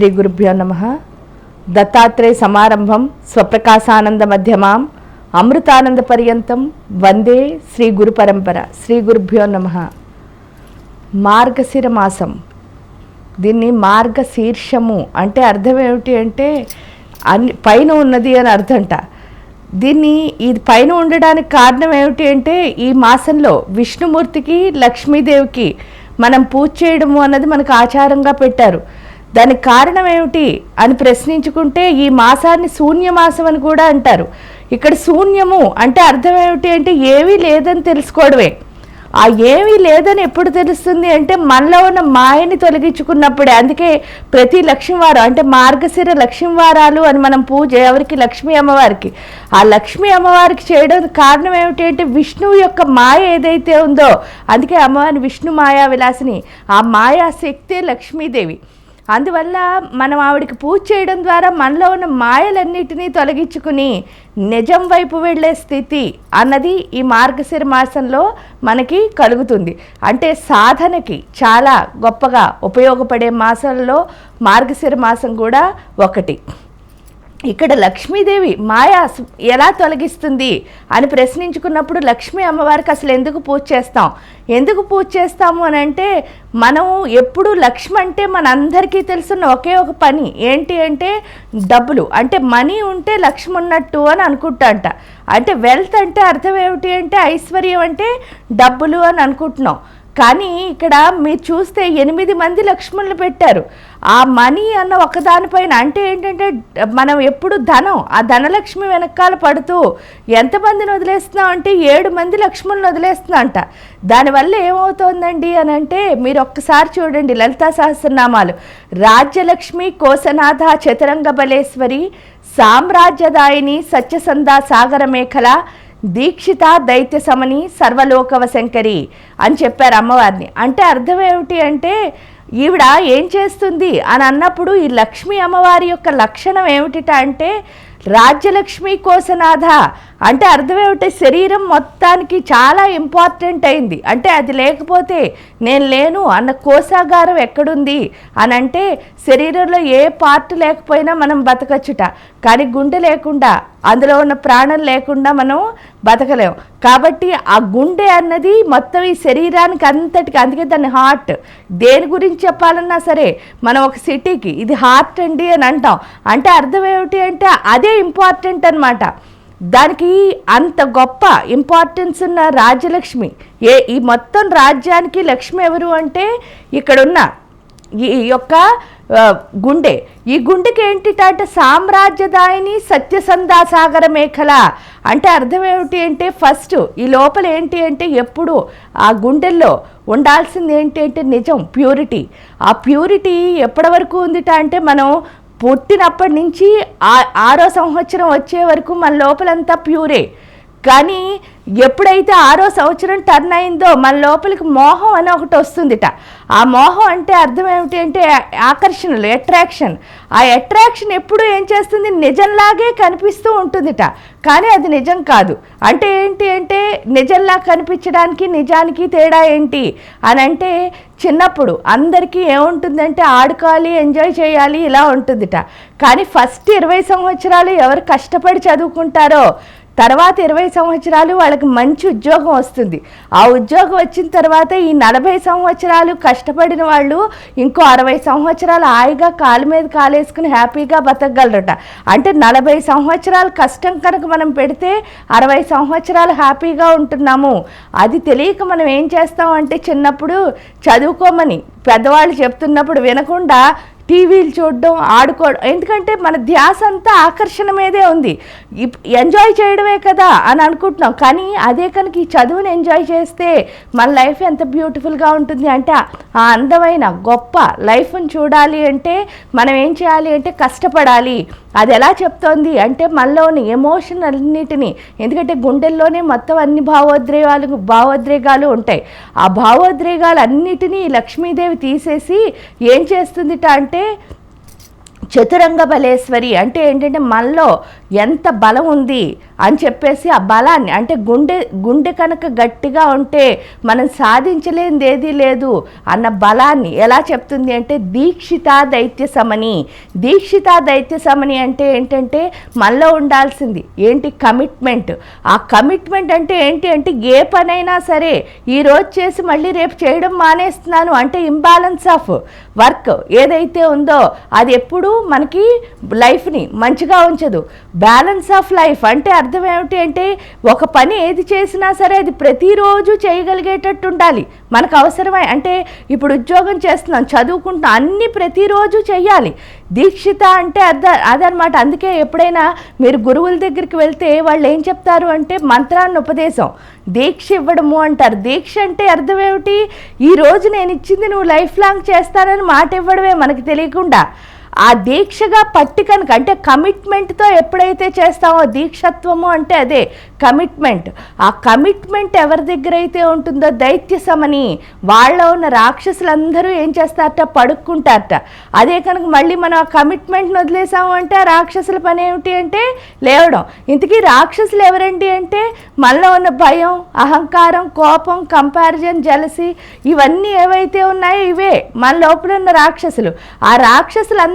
శ్రీ గురుభ్యో నమ దత్తాత్రేయ సమారంభం స్వప్రకాశానంద మధ్యమాం అమృతానంద పర్యంతం వందే శ్రీ గురు పరంపర శ్రీ గురుభ్యో నమ మార్గశిర మాసం దీన్ని మార్గశీర్షము అంటే అర్థం ఏమిటి అంటే అన్ని పైన ఉన్నది అని అర్థంట. దీన్ని ఇది పైన ఉండడానికి కారణం ఏమిటి అంటే ఈ మాసంలో విష్ణుమూర్తికి లక్ష్మీదేవికి మనం పూజ చేయడము అన్నది మనకు ఆచారంగా పెట్టారు. దానికి కారణం ఏమిటి అని ప్రశ్నించుకుంటే ఈ మాసాన్ని శూన్యమాసం అని కూడా అంటారు. ఇక్కడ శూన్యము అంటే అర్థం ఏమిటి అంటే ఏమీ లేదని తెలుసుకోవడమే. ఆ ఏమీ లేదని ఎప్పుడు తెలుస్తుంది అంటే మనలో ఉన్న మాయని తొలగించుకున్నప్పుడే. అందుకే ప్రతి లక్ష్మీవారం అంటే మార్గశిర లక్ష్మీవారాలు అని మనం పూజ ఎవరికి? లక్ష్మీ అమ్మవారికి. ఆ లక్ష్మీ అమ్మవారికి చేయడం కారణం ఏమిటి అంటే విష్ణువు యొక్క మాయ ఏదైతే ఉందో. అందుకే అమ్మవారిని విష్ణు మాయా విలాసిని. ఆ మాయా శక్తే లక్ష్మీదేవి. అందువల్ల మనం ఆవిడకి పూజ చేయడం ద్వారా మనలో ఉన్న మాయలన్నిటినీ తొలగించుకుని నిజం వైపు వెళ్ళే స్థితి అన్నది ఈ మార్గశిర మాసంలో మనకి కలుగుతుంది. అంటే సాధనకి చాలా గొప్పగా ఉపయోగపడే మాసంలో మార్గశిర మాసం కూడా ఒకటి. ఇక్కడ లక్ష్మీదేవి మాయ ఎలా తొలగిస్తుంది అని ప్రశ్నించుకున్నప్పుడు లక్ష్మీ అమ్మవారికి అసలు ఎందుకు పూజ చేస్తాం? ఎందుకు పూజ చేస్తాము అని అంటే మనం ఎప్పుడు లక్ష్మి అంటే మనందరికీ తెలుసున్న ఒకే ఒక పని. ఏంటి అంటే డబ్బులు. అంటే మనీ ఉంటే లక్ష్మి ఉన్నట్టు అని అనుకుంటాంట. అంటే వెల్త్ అంటే అర్థం ఏమిటి అంటే ఐశ్వర్యం అంటే డబ్బులు అని అనుకుంటున్నాం. కానీ ఇక్కడ మీరు చూస్తే ఎనిమిది మంది లక్ష్మణులు పెట్టారు. ఆ మనీ అన్న ఒకదానిపైన అంటే ఏంటంటే మనం ఎప్పుడు ధనం ఆ ధనలక్ష్మి వెనకాల పడుతూ ఎంతమందిని వదిలేస్తున్నాం అంటే ఏడు మంది లక్ష్మణులు వదిలేస్తున్నా అంట దానివల్ల ఏమవుతోందండి అని అంటే మీరు ఒక్కసారి చూడండి లలితా సహస్రనామాలు. రాజ్యలక్ష్మి కోసనాథ చతురంగ బలేశ్వరి సామ్రాజ్యదాయిని సత్యసంధ సాగర మేఖల దీక్షిత దైత్య సమని సర్వలోకవ శంకరి అని చెప్పారు అమ్మవారిని. అంటే అర్థం ఏమిటి అంటే ఈవిడ ఏం చేస్తుంది అని అన్నప్పుడు ఈ లక్ష్మీ అమ్మవారి యొక్క లక్షణం ఏమిటిట అంటే రాజ్యలక్ష్మి కోసనాథ అంటే అర్థం శరీరం మొత్తానికి చాలా ఇంపార్టెంట్ అయింది. అంటే అది లేకపోతే నేను లేను అన్న కోశాగారం ఎక్కడుంది? అని అంటే శరీరంలో ఏ పార్ట్ లేకపోయినా మనం బతకచ్చుట. కానీ గుండె లేకుండా అందులో ఉన్న ప్రాణం లేకుండా మనం బతకలేం. కాబట్టి ఆ గుండె అన్నది మొత్తం ఈ శరీరానికి అంతటికి అందుకే దాన్ని హార్ట్ దేని గురించి చెప్పాలన్నా సరే మనం ఒక సిటీకి ఇది హార్ట్ అండి అని అంటాం. అంటే అర్థం ఏమిటి అంటే అదే ఇంపార్టెంట్ అనమాట దానికి అంత గొప్ప ఇంపార్టెన్స్ ఉన్న రాజ్యలక్ష్మి ఏ ఈ మొత్తం రాజ్యానికి లక్ష్మి ఎవరు అంటే ఇక్కడున్న ఈ యొక్క గుండె. ఈ గుండెకి ఏంటిట అంటే సామ్రాజ్యదాయిని సత్యసంధాసాగర మేఖల. అంటే అర్థం ఏమిటి అంటే ఫస్ట్ ఈ లోపల ఏంటి అంటే ఎప్పుడు ఆ గుండెల్లో ఉండాల్సింది ఏంటి అంటే నిజం ప్యూరిటీ ఆ ప్యూరిటీ ఎప్పటి వరకు ఉందిట అంటే మనం పుట్టినప్పటి నుంచి ఆ- ఆరో సంవత్సరం వచ్చే వరకు మన లోపలంతా ప్యూరే. కానీ ఎప్పుడైతే ఆరో సంవత్సరం టర్న్ అయిందో మన లోపలికి మోహం అని ఒకటి వస్తుందిట. ఆ మోహం అంటే అర్థం ఏమిటి అంటే ఆకర్షణలు అట్రాక్షన్ ఆ అట్రాక్షన్ ఎప్పుడు ఏం చేస్తుంది? నిజంలాగే కనిపిస్తూ ఉంటుందిట. కానీ అది నిజం కాదు. అంటే ఏంటి అంటే నిజంలా కనిపించడానికి నిజానికి తేడా ఏంటి? అని అంటే చిన్నప్పుడు అందరికీ ఏముంటుందంటే ఆడుకోవాలి ఎంజాయ్ చేయాలి ఇలా ఉంటుందిట. కానీ ఫస్ట్ ఇరవై సంవత్సరాలు ఎవరు కష్టపడి చదువుకుంటారో తర్వాత ఇరవై సంవత్సరాలు వాళ్ళకి మంచి ఉద్యోగం వస్తుంది. ఆ ఉద్యోగం వచ్చిన తర్వాత ఈ నలభై సంవత్సరాలు కష్టపడిన వాళ్ళు ఇంకో అరవై సంవత్సరాలు హాయిగా కాలు మీద కాలేసుకుని హ్యాపీగా బతకగలరట. అంటే నలభై సంవత్సరాలు కష్టం కనుక మనం పెడితే అరవై సంవత్సరాలు హ్యాపీగా ఉంటున్నాము. అది తెలియక మనం ఏం చేస్తాం అంటే చిన్నప్పుడు చదువుకోమని పెద్దవాళ్ళు చెప్తున్నప్పుడు వినకుండా టీవీలు చూడడం ఆడుకోవడం. ఎందుకంటే మన ధ్యాస అంతా ఆకర్షణ మీదే ఉంది. ఇప్- ఎంజాయ్ చేయడమే కదా అని అనుకుంటున్నాం. కానీ అదే కనుక ఈ చదువుని ఎంజాయ్ చేస్తే మన లైఫ్ ఎంత బ్యూటిఫుల్గా ఉంటుంది అంటే ఆ అందమైన గొప్ప లైఫ్ని చూడాలి అంటే మనం ఏం చేయాలి అంటే కష్టపడాలి. అది ఎలా చెప్తోంది అంటే మనలోని ఎమోషన్ అన్నిటినీ ఎందుకంటే గుండెల్లోనే మొత్తం అన్ని భావోద్రేగాలు భావోద్రేగాలు ఉంటాయి. ఆ భావోద్రేగాలు అన్నిటినీ లక్ష్మీదేవి తీసేసి ఏం చేస్తుందిట అంటే చతురంగ బలేశ్వరి అంటే ఏంటంటే మనలో ఎంత బలం ఉంది అని చెప్పేసి ఆ బలాన్ని అంటే గుండె గుండె కనుక గట్టిగా ఉంటే మనం సాధించలేనిది ఏదీ లేదు అన్న బలాన్ని ఎలా చెప్తుంది అంటే దీక్షిత దైత్య సమని. దీక్షితా దైత్య సమని అంటే ఏంటంటే మనలో ఉండాల్సింది ఏంటి కమిట్మెంట్. ఆ కమిట్మెంట్ అంటే ఏంటి అంటే ఏ పనైనా సరే ఈరోజు చేసి మళ్ళీ రేపు చేయడం మానేస్తున్నాను అంటే ఇంబ్యాలెన్స్ ఆఫ్ వర్క్ ఏదైతే ఉందో అది ఎప్పుడూ మనకి లైఫ్ని మంచిగా ఉంచదు. బ్యాలెన్స్ ఆఫ్ లైఫ్ అంటే అర్థం ఏమిటి అంటే ఒక పని ఏది చేసినా సరే అది ప్రతిరోజు చేయగలిగేటట్టు ఉండాలి. మనకు అవసరమై అంటే ఇప్పుడు ఉద్యోగం చేస్తున్నాం చదువుకుంటున్నాం అన్నీ ప్రతిరోజు చేయాలి దీక్షిత అంటే అర్థ అదనమాట. అందుకే ఎప్పుడైనా మీరు గురువుల దగ్గరికి వెళ్తే వాళ్ళు ఏం చెప్తారు అంటే మంత్రాన్ని ఉపదేశం దీక్ష ఇవ్వడము అంటారు. దీక్ష అంటే అర్థం ఏమిటి? ఈ రోజు నేను ఇచ్చింది నువ్వు లైఫ్ లాంగ్ చేస్తానని మాట ఇవ్వడమే మనకి తెలియకుండా. ఆ దీక్షగా పట్టికనుక అంటే కమిట్మెంట్తో ఎప్పుడైతే చేస్తామో దీక్షత్వము అంటే అదే కమిట్మెంట్ ఆ కమిట్మెంట్ ఎవరి దగ్గర అయితే ఉంటుందో దైత్య సమని వాళ్ళ ఉన్న రాక్షసులందరూ ఏం చేస్తారట? పడుక్కుంటారట. అదే కనుక మళ్ళీ మనం ఆ కమిట్మెంట్ని వదిలేసాము అంటే ఆ రాక్షసుల పని ఏమిటి అంటే లేవడం. ఇంతకీ రాక్షసులు ఎవరండి అంటే? మనలో ఉన్న భయం అహంకారం కోపం కంపారిజన్ జలసి ఇవన్నీ ఏవైతే ఉన్నాయో ఇవే మన లోపల ఉన్న రాక్షసులు. ఆ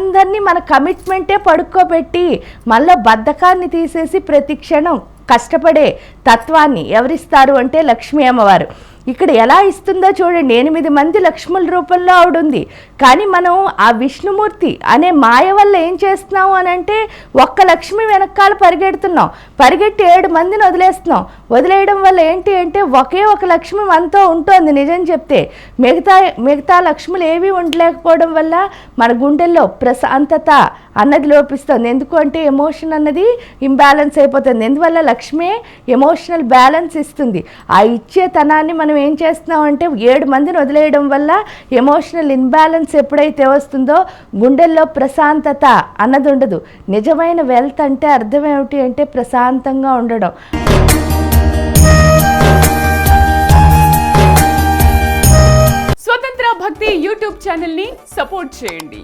అందరినీ మన కమిట్మెంటే పడుకోబెట్టి మళ్ళీ బద్ధకాన్ని తీసేసి ప్రతి క్షణం కష్టపడే తత్వాన్ని ఎవరిస్తారు అంటే లక్ష్మీ అమ్మవారు. ఇక్కడ ఎలా ఇస్తుందో చూడండి. ఎనిమిది మంది లక్ష్ముల రూపంలో ఆవిడుంది. కానీ మనం ఆ విష్ణుమూర్తి అనే మాయ వల్ల ఏం చేస్తున్నాము అని అంటే ఒక్క లక్ష్మి వెనకాల పరిగెడుతున్నాం. పరిగెట్టి ఏడు మందిని వదిలేస్తున్నాం. వదిలేయడం వల్ల ఏంటి అంటే ఒకే ఒక లక్ష్మి మనతో ఉంటుంది నిజం చెప్తే. మిగతా మిగతా లక్ష్ములు ఏవి ఉండలేకపోవడం వల్ల మన గుండెల్లో ప్రశాంతత అన్నది లోపిస్తుంది. ఎందుకు అంటే ఎమోషన్ అన్నది ఇంబ్యాలెన్స్ అయిపోతుంది. ఎందువల్ల లక్ష్మే ఎమోషనల్ బ్యాలెన్స్ ఇస్తుంది? ఆ ఇచ్చే తనాన్ని మనం ఏం చేస్తున్నాం అంటే ఏడు మందిని వదిలేయడం వల్ల ఎమోషనల్ ఇన్బ్యాలెన్స్ ఎప్పుడైతే వస్తుందో గుండెల్లో ప్రశాంతత అన్నది ఉండదు. నిజమైన వెల్త్ అంటే అర్థం ఏమిటి అంటే ప్రశాంతంగా ఉండడం. స్వతంత్ర భక్తి యూట్యూబ్ ఛానల్ని సపోర్ట్ చేయండి.